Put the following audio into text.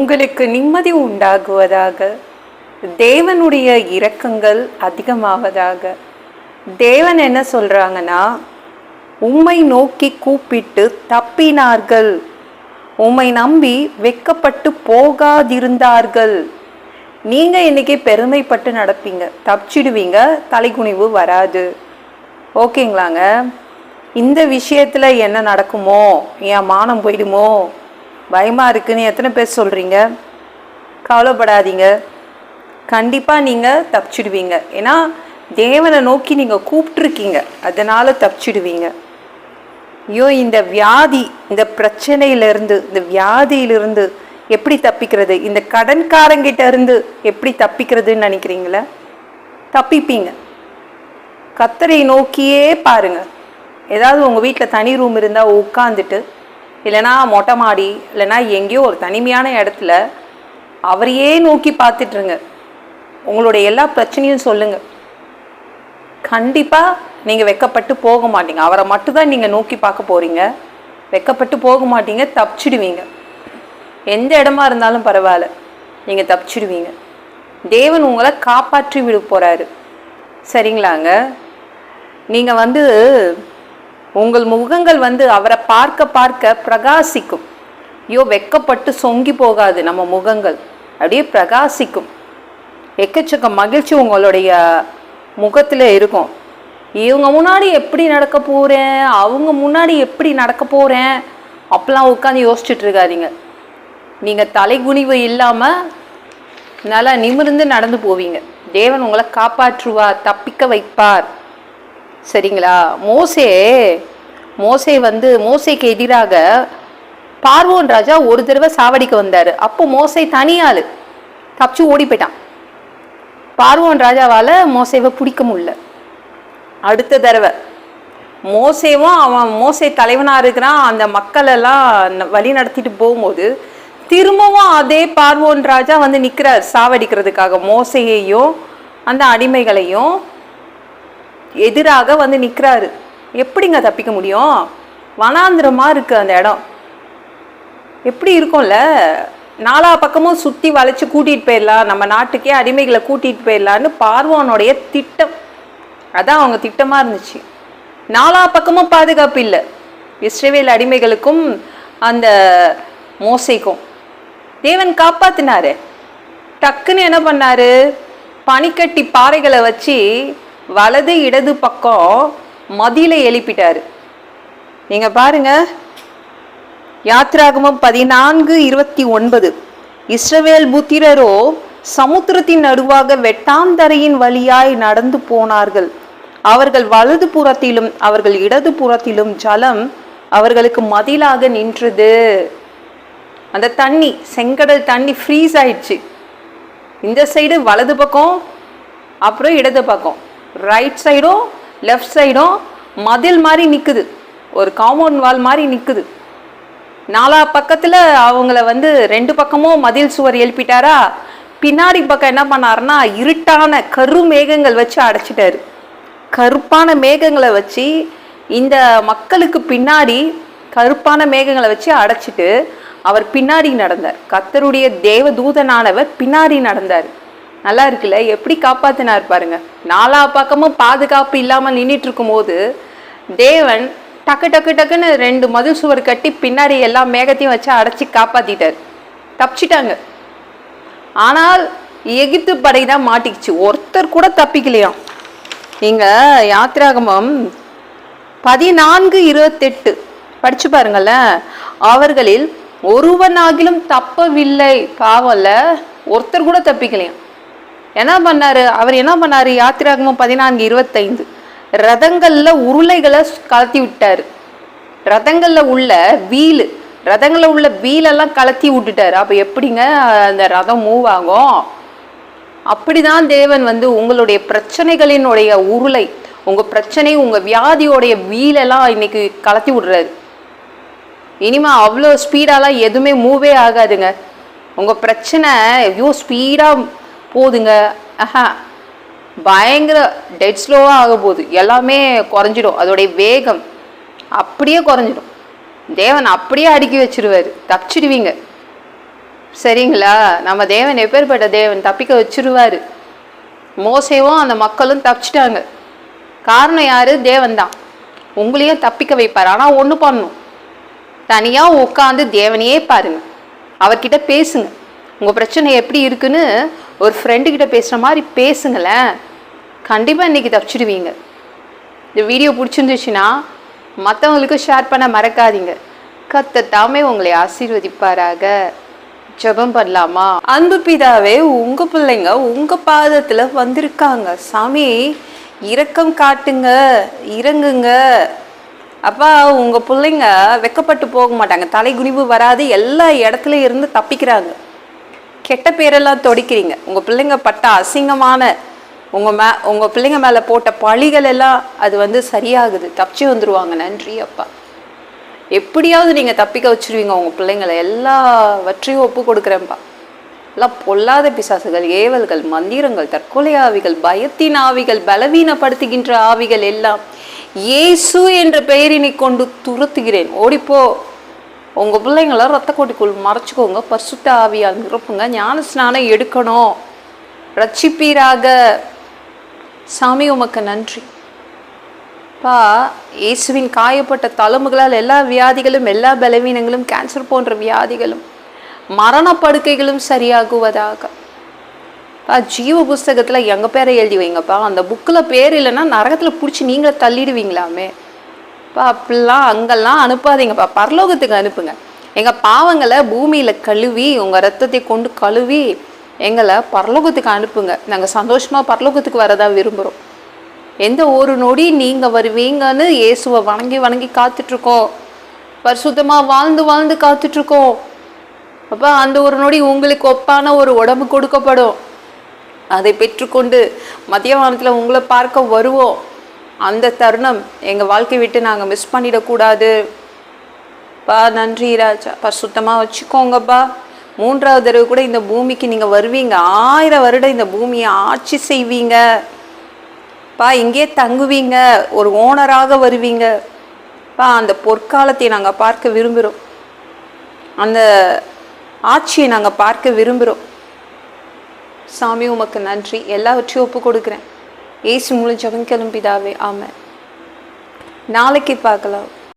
உங்களுக்கு நிம்மதி உண்டாகுவதாக தேவனுடைய இரக்கங்கள் அதிகமாவதாக. தேவன் என்ன சொல்கிறாங்கன்னா உம்மை நோக்கி கூப்பிட்டு தப்பினார்கள். உம்மை நம்பி வெக்கப்பட்டு போகாதிருந்தார்கள். நீங்கள் இன்றைக்கி பெருமைப்பட்டு நடப்பீங்க. தப்பிச்சிடுவீங்க தலைகுனிவு வராது. ஓகேங்களாங்க? இந்த விஷயத்தில் என்ன நடக்குமோ? என் மானம் போயிடுமோ? பயமாக இருக்குன்னு எத்தனை பேர் சொல்கிறீங்க கவலைப்படாதீங்க. கண்டிப்பாக நீங்கள் தப்பிச்சிடுவீங்க. ஏன்னா தேவனை நோக்கி நீங்கள் கூப்பிட்ருக்கீங்க அதனால் தப்பிச்சிடுவீங்க. ஐயோ இந்த வியாதி இந்த பிரச்சனையிலிருந்து இந்த வியாதியிலிருந்து எப்படி தப்பிக்கிறது? இந்த கடன்காரங்கிட்ட இருந்து எப்படி தப்பிக்கிறதுன்னு நினைக்கிறீங்களா? தப்பிப்பீங்க. கத்தரை நோக்கியே பாருங்கள் ஏதாவது உங்கள் வீட்டில் தனி ரூம் இருந்தால் உட்காந்துட்டு இல்லைன்னா மொட்டை மாடி இல்லைன்னா எங்கேயோ ஒரு தனிமையான இடத்துல அவரையே நோக்கி பார்த்துட்ருங்க உங்களுடைய எல்லா பிரச்சனையும் சொல்லுங்கள் கண்டிப்பாக நீங்கள் வெக்கப்பட்டு போக மாட்டீங்க. அவரை மட்டும்தான் நீங்கள் நோக்கி பார்க்க போகிறீங்க வெக்கப்பட்டு போக மாட்டீங்க தப்பிச்சிடுவீங்க. எந்த இடமா இருந்தாலும் பரவாயில்ல நீங்கள் தப்பிச்சிடுவீங்க. தேவன் உங்களை காப்பாற்றி விட போகிறாரு சரிங்களாங்க? நீங்கள் வந்து உங்கள் முகங்கள் வந்து அவரை பார்க்க பார்க்க பிரகாசிக்கும். ஐயோ வெக்கப்பட்டு சொங்கி போகாது நம்ம முகங்கள். அப்படியே பிரகாசிக்கும். எக்கச்சக்க மகிழ்ச்சி உங்களுடைய முகத்தில் இருக்கும். இவங்க முன்னாடி எப்படி நடக்க போகிறேன் அவங்க முன்னாடி எப்படி நடக்க போகிறேன் அப்பெல்லாம் உட்காந்து யோசிச்சுட்டு இருக்காதீங்க. நீங்கள் தலைகுனிவு இல்லாமல் நல்லா நிமிர்ந்து நடந்து போவீங்க. தேவன் உங்களை காப்பாற்றுவார் தப்பிக்க வைப்பார். சரிங்களா? மோசே மோசை வந்து மோசைக்கு எதிராக பார்வோன் ராஜா ஒரு தடவை சாவடிக்க வந்தார். அப்போ மோசை தனியாள். தப்பிச்சு ஓடி போயிட்டான் பார்வோன் ராஜாவால் மோசைவை பிடிக்க முடியல. அடுத்த தடவை மோசேவும் அவன் மோசை தலைவனாக இருக்கிறான். அந்த மக்களெல்லாம் வழி நடத்திட்டு போகும்போது திரும்பவும் அதே பார்வோன் ராஜா வந்து நிற்கிறார் சாவடிக்கிறதுக்காக. மோசையையும் அந்த அடிமைகளையும் எதிராக வந்து நிற்கிறாரு எப்படிங்க தப்பிக்க முடியும்? வனாந்திரமாக இருக்குது அந்த இடம். எப்படி இருக்கும்ல? நாலா பக்கமும் சுற்றி வளைச்சி கூட்டிகிட்டு போயிடலாம். நம்ம நாட்டுக்கே அடிமைகளை கூட்டிகிட்டு போயிடலான்னு பார்வோனுடைய திட்டம். அதான் அவங்க திட்டமாக இருந்துச்சு. நாலா பக்கமும் பாதுகாப்பு இல்லை. இஸ்ரேவேல் அடிமைகளுக்கும் அந்த மோசைக்கும். தேவன் காப்பாத்தினாரு. டக்குன்னு என்ன பண்ணாரு? பனிக்கட்டி பாறைகளை வச்சு வலது இடது பக்கம் மதியில் எழுப்பிட்டார். நீங்கள் பாருங்க. யாத்ராகமம் பதினான்கு இருபத்தி ஒன்பது. இஸ்ரவேல் புத்திரரோ சமுத்திரத்தின் நடுவாக வெட்டாந்தரையின் வழியாய் நடந்து போனார்கள். அவர்கள் வலது புறத்திலும் அவர்கள் இடது புறத்திலும் ஜலம் அவர்களுக்கு மதிலாக நின்றது. அந்த தண்ணி செங்கடல் தண்ணி ஃப்ரீஸ் ஆயிடுச்சு. இந்த சைடு வலது பக்கம் அப்புறம் இடது பக்கம். ரைட் சைடும் லெஃப்ட் சைடும் மதில் மாதிரி நிற்குது ஒரு காம்பவுண்ட் வால் மாதிரி நிற்குது நாலா பக்கத்தில் அவங்கள வந்து ரெண்டு பக்கமும் மதில் சுவர் எழுப்பிட்டாரா? பின்னாடி பக்கம் என்ன பண்ணாருன்னா இருட்டான கரு மேகங்கள் வச்சு அடைச்சிட்டாரு. கருப்பான மேகங்களை வச்சு இந்த மக்களுக்கு பின்னாடி கருப்பான மேகங்களை வச்சு அடைச்சிட்டு அவர் பின்னாடி நடந்தார். கத்தருடைய தேவ தூதனானவர் பின்னாடி நடந்தார். நல்லா இருக்குல்ல? எப்படி காப்பாற்றினார் பாருங்க. நாலா பக்கமும் பாதுகாப்பு இல்லாமல் நின்றுட்டு இருக்கும்போது தேவன் டக்கு டக்கு டக்குன்னு ரெண்டு மதில் சுவர் கட்டி பின்னாடி எல்லா மேகத்தையும் வச்சு அடைச்சி காப்பாற்றிட்டார் தப்பிச்சிட்டாங்க. ஆனால் எகிப்து படை தான் மாட்டிக்கிச்சு. ஒருத்தர் கூட தப்பிக்கலையாம். நீங்கள் யாத்திராகமம் பதினான்கு இருபத்தெட்டு படிச்சு பாருங்கள அவர்களில் ஒருவனாகிலும் தப்பவில்லை. பாவம்ல ஒருத்தர் கூட தப்பிக்கலையாம். என்ன பண்ணாரு? அவர் என்ன பண்ணாரு? யாத்திராகமம் பதினான்கு இருபத்தைந்து. ரதங்கள்ல உருளைகளை கலத்தி விட்டாரு. ரதங்கள்ல உள்ள வீல் ரதங்களில் உள்ள வீலெல்லாம் கலத்தி விட்டுட்டாரு. அப்ப எப்படிங்க அந்த ரதம் மூவ் ஆகும்? அப்படிதான் தேவன் வந்து உங்களுடைய பிரச்சனைகளினுடைய உருளை உங்க பிரச்சனை உங்க வியாதியோடைய வீலெல்லாம் இன்னைக்கு கலத்தி விடுறாரு. இனிமே அவ்வளோ ஸ்பீடாலாம் எதுவுமே மூவே ஆகாதுங்க. உங்க பிரச்சனை ஐயோ ஸ்பீடா போதுங்க. ஆஹா. பயங்கர டெட் ஸ்லோவாக ஆக போகுது. எல்லாமே குறைஞ்சிடும். அதோடைய வேகம் அப்படியே குறைஞ்சிடும். தேவன் அப்படியே அடுக்கி வச்சிருவார். தப்பிச்சிடுவீங்க. சரிங்களா? நம்ம தேவன் எப்பேற்பட்ட தேவன்? தப்பிக்க வச்சிருவாரு. மோசேவும் அந்த மக்களும் தப்பிச்சிட்டாங்க. காரணம் யார்? தேவன் தான் உங்களையும் தப்பிக்க வைப்பார். ஆனால் ஒன்று பண்ணும் தனியாக உட்காந்து தேவனையே பாருங்க. அவர்கிட்ட பேசுங்க. உங்கள் பிரச்சனை எப்படி இருக்குன்னு ஒரு ஃப்ரெண்டுக்கிட்ட பேசுகிற மாதிரி பேசுங்களேன். கண்டிப்பாக இன்றைக்கி தப்பிச்சிடுவீங்க. இந்த வீடியோ பிடிச்சிருந்துச்சுன்னா மற்றவங்களுக்கு ஷேர் பண்ண மறக்காதீங்க. கத்தத்தாமே உங்களை ஆசீர்வதிப்பாராக. ஜெபம் பண்ணலாமா? அன்பு பிதாவே உங்க பிள்ளைங்க உங்க பாதத்துல வந்திருக்காங்க. சாமி இரக்கம் காட்டுங்க இறங்குங்க. அப்பா உங்க பிள்ளைங்க வெக்கப்பட்டு போக மாட்டாங்க. தலை குனிவு வராது எல்லா இடத்துல இருந்து தப்பிக்கிறாங்க. கெட்ட பேரெல்லாம் தொடிக்கிறீங்க. உங்க பிள்ளைங்க பட்ட அசிங்கமான உங்க மே உங்க பிள்ளைங்க மேல போட்ட பழிகள் எல்லாம் அது வந்து சரியாகுது. தப்பிச்சு வந்துருவாங்க. நன்றி அப்பா. எப்படியாவது நீங்க தப்பிக்க வச்சிருவீங்க உங்க பிள்ளைங்களை. எல்லாவற்றையும் ஒப்பு கொடுக்குறேன்ப்பா எல்லாம் பொல்லாத பிசாசுகள் ஏவல்கள் மந்திரங்கள் தற்கொலை ஆவிகள் பயத்தின் ஆவிகள் பலவீனப்படுத்துகின்ற ஆவிகள் எல்லாம். இயேசு என்ற பெயரினை கொண்டு துரத்துகிறேன். ஓடிப்போ. உங்கள் பிள்ளைங்கள ரத்த கொட்டிக்குள் மறைச்சிக்கோங்க. பரிசுத்த ஆவியால் நிரப்புங்க. ஞான ஸ்நானம் எடுக்கணும். ரட்சிப்பீராக. சாமி உமக்கு நன்றி. பா இயேசுவின் காயப்பட்ட தலைமுகளால் எல்லா வியாதிகளும் எல்லா பலவீனங்களும் கேன்சர் போன்ற வியாதிகளும் மரணப்படுக்கைகளும் சரியாகுவதாக. பா ஜீவ புஸ்தகத்தில் எங்கள் பேரை எழுதி வைங்கப்பா. அந்த புக்கில் பேர் இல்லைன்னா நரகத்தில் பிடிச்சி நீங்களே தள்ளிடுவீங்களாமே. பாப்பா அப்படிலாம் அங்கெல்லாம் அனுப்பாதீங்கப்பா பரலோகத்துக்கு அனுப்புங்க. எங்கள் பாவங்களை பூமியில் கழுவி உங்கள் ரத்தத்தை கொண்டு கழுவி எங்களை பரலோகத்துக்கு அனுப்புங்க. நாங்கள் சந்தோஷமாக பரலோகத்துக்கு வரதா விரும்புகிறோம் எந்த ஒரு நொடி நீங்கள் வருவீங்கன்னு இயேசுவை வணங்கி வணங்கி காத்துட்ருக்கோம். பரிசுத்தமாக வாழ்ந்து வாழ்ந்து காத்துட்ருக்கோம். அப்போ அந்த ஒரு நொடி உங்களுக்கு ஒப்பான ஒரு உடம்பு கொடுக்கப்படும். அதை பெற்றுக்கொண்டு மதிய வானத்தில் உங்களை பார்க்க வருவோம். அந்த தருணம் எங்கள் வாழ்க்கை விட்டு நாங்கள் மிஸ் பண்ணிடக்கூடாது. பா நன்றி ராஜா. பரிசுத்தமாக வச்சுக்கோங்கப்பா. மூன்றாவது தடவை கூட இந்த பூமிக்கு நீங்கள் வருவீங்க. ஆயிரம் வருடம் இந்த பூமியை ஆட்சி செய்வீங்க. பா இங்கே தங்குவீங்க. ஒரு ஓனராக வருவீங்க. பா அந்த பொற்காலத்தை நாங்கள் பார்க்க விரும்புகிறோம் அந்த ஆட்சியை நாங்கள் பார்க்க விரும்புகிறோம் சாமி உமக்கு நன்றி. எல்லாவற்றையும் ஒப்பு கொடுக்குறேன். ஏசு மூலம் ஜெபம் கிளம்பிதாவே ஆமாம் நாளைக்கு பார்க்கலாம்.